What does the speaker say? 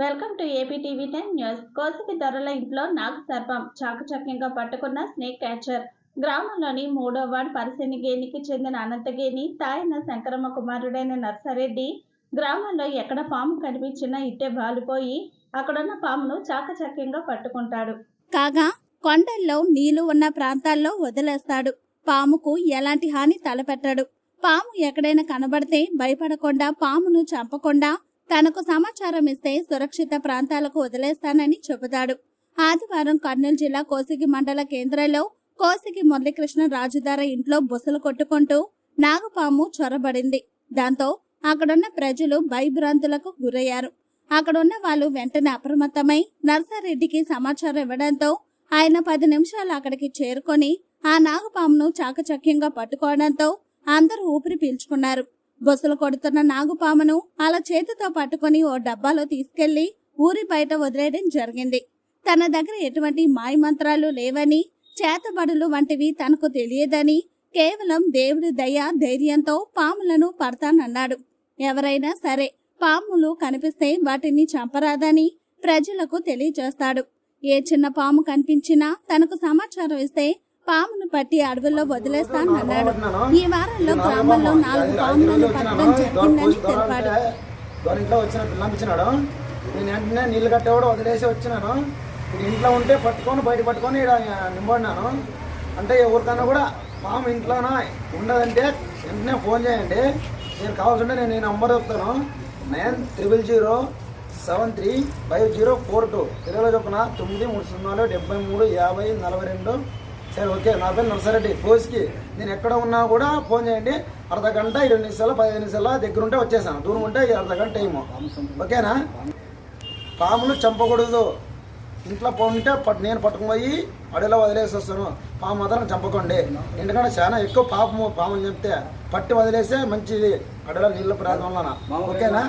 Welcome to AP TV ten news కోసికి ధరల ఇంట్లో నాగ సర్పం చాకచక్యంగా పట్టుకున్న స్నేక్ క్యాచర్. గ్రామంలోని మూడో వార్డ్ పరిశనిగేనికి చెందిన అనంతగేని తాయన శంకరమ్మ కుమారుడైన నర్సారెడ్డి గ్రామంలో ఎక్కడ పాము కనిపించినా ఇట్టే బాలిపోయి అక్కడున్న పామును చాకచక్యంగా పట్టుకుంటాడు. కాగా కొండల్లో నీళ్ళు ఉన్న ప్రాంతాల్లో వదిలేస్తాడు. పాముకు ఎలాంటి హాని తలపెట్టాడు. పాము ఎక్కడైనా కనబడితే భయపడకుండా పామును చంపకుండా తనకు సమాచారం ఇస్తే సురక్షిత ప్రాంతాలకు వదిలేస్తానని చెబుతాడు. ఆదివారం కర్నూలు జిల్లా కోసిగి మండల కేంద్రంలో కోసిగి మురళీకృష్ణ రాజుదార ఇంట్లో బుసలు కొట్టుకుంటూ నాగపాము చొరబడింది. దాంతో అక్కడున్న ప్రజలు భయభ్రాంతులకు గురయ్యారు. అక్కడున్న వాళ్ళు వెంటనే అప్రమత్తమై నర్సారెడ్డికి సమాచారం ఇవ్వడంతో ఆయన పది నిమిషాలు అక్కడికి చేరుకొని ఆ నాగుపామును చాకచక్యంగా పట్టుకోవడంతో అందరూ ఊపిరి పీల్చుకున్నారు. బొసలు కొడుతున్న నాగుపామును అలా చేతితో పట్టుకొని ఓ డబ్బాలో తీసుకెళ్ళి ఊరి బయట వదిలేయడం జరిగింది. తన దగ్గర ఎటువంటి మాయమంత్రాలు లేవని చేతబడులు వంటివి తనకు తెలియదని కేవలం దేవుడి దయ ధైర్యంతో పాములను పడతానన్నాడు. ఎవరైనా సరే పాములు కనిపిస్తే వాటిని చంపరాదని ప్రజలకు తెలియజేస్తాడు. ఏ చిన్న పాము కనిపించినా తనకు సమాచారం ఇస్తే పామును పట్టి అడవుల్లో వదిలేస్తానన్నాడు ఈ వారంలో గ్రామంలో నాలుగు పాములను పట్టడం జరిగిందని తెలిపాడు. ఇంట్లో వచ్చిన పిల్లంపించినాడు నేను వెంటనే నీళ్ళు కట్టే కూడా వదిలేసి వచ్చినాను. ఇంట్లో ఉంటే పట్టుకొని బయట పట్టుకొని నింబడినాను. అంటే ఎవరికన్నా కూడా పాము ఇంట్లోనా ఉండదంటే వెంటనే ఫోన్ చేయండి. నేను కావాల్సింటే నేను ఈ నంబర్ చెప్తాను. Nine triple zero seven three five zero four two. తెలుగులో చొప్పున తొమ్మిది మూడు సున్నాలు డెబ్బై మూడు యాభై నలభై రెండు సరే ఓకే నా పేరు నర్సారెడ్డి. పోస్కి నేను ఎక్కడ ఉన్నా కూడా ఫోన్ చేయండి. అర్ధ గంట ఇరవై నిమిషాలు పదిహేను నిమిషాల దగ్గర ఉంటే వచ్చేసాను. దూరం ఉంటే అర్ధ గంట టైము. ఓకేనా? పాములు చంపకూడదు. ఇంట్లో పోంటే పట్టు నేను పట్టుకుని పోయి అడవిలో వదిలేసి వస్తాను. పాము మాత్రం చంపకండి. ఎందుకంటే చాలా ఎక్కువ పాపము పాములు చెప్తే పట్టి వదిలేస్తే మంచిది. అడవిలో నీళ్ళ ప్రాంతం ఓకేనా?